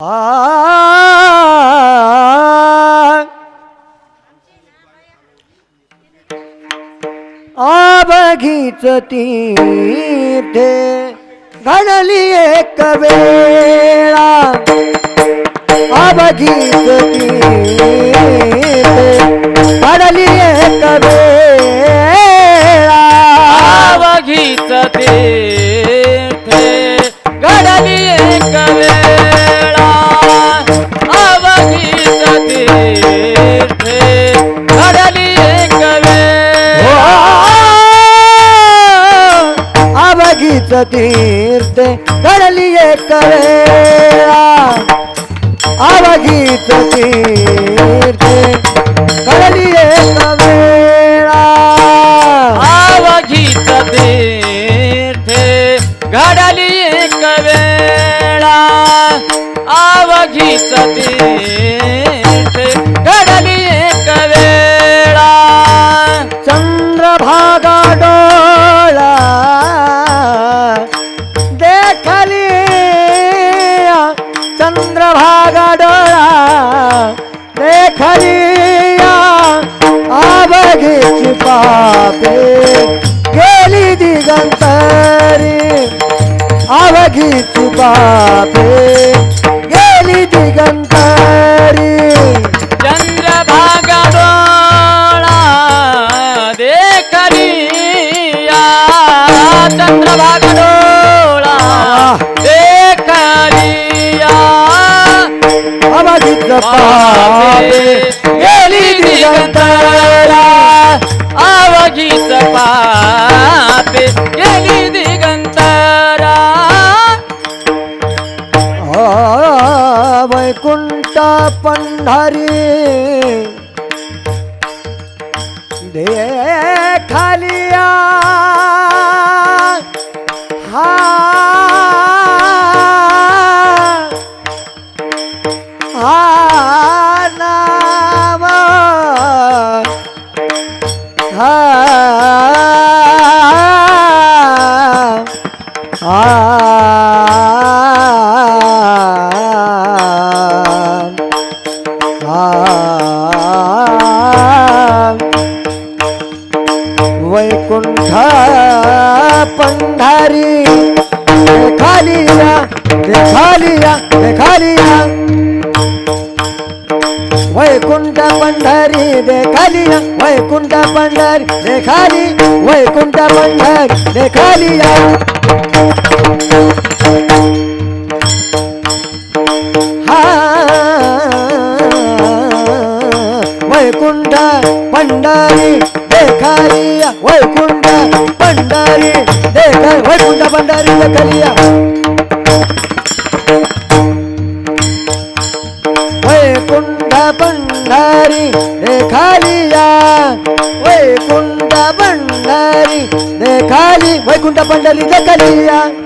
आ आबघीच तीर्थे घडली एक वेळा आबघीच तीर्थे करे एक वेळा आबगीची पापे गेली दिगंतरी. आवघीची पापे गेली दिगंतरी. चंद्रभागा डोळा देखलिया चंद्रभागा डोळा देखलिया आवघीच पापे वैकुंठ पंढरी. दे खालिया खालिया खालिया वैकुंठ पंढरी देखालिया वैकुंठ पंढरी देखाली वैकुंठ पंढरी देखालिया हा वैकुंठ पंढरी देखालिया वैकुंठ पंढरी देखा वैकुंठ पंढरी देखाली वैकुंठ पंढरी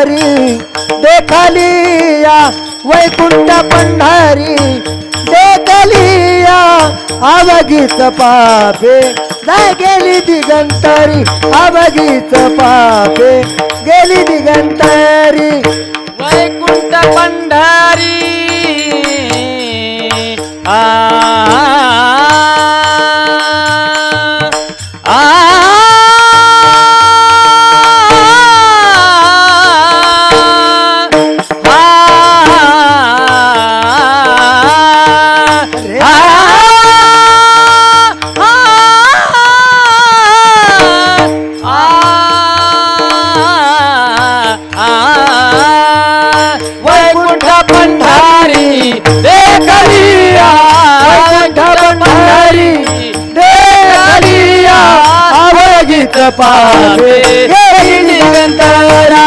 पंढरी देखलिया वैकुंठ पंढरी देखलिया आवगीच पापे. नाही गेली दिगंतरी आवगीच पापे. गेली दिगंतरी वैकुंठ पंढरी आ आवगीत पापे गेली दिगंतरा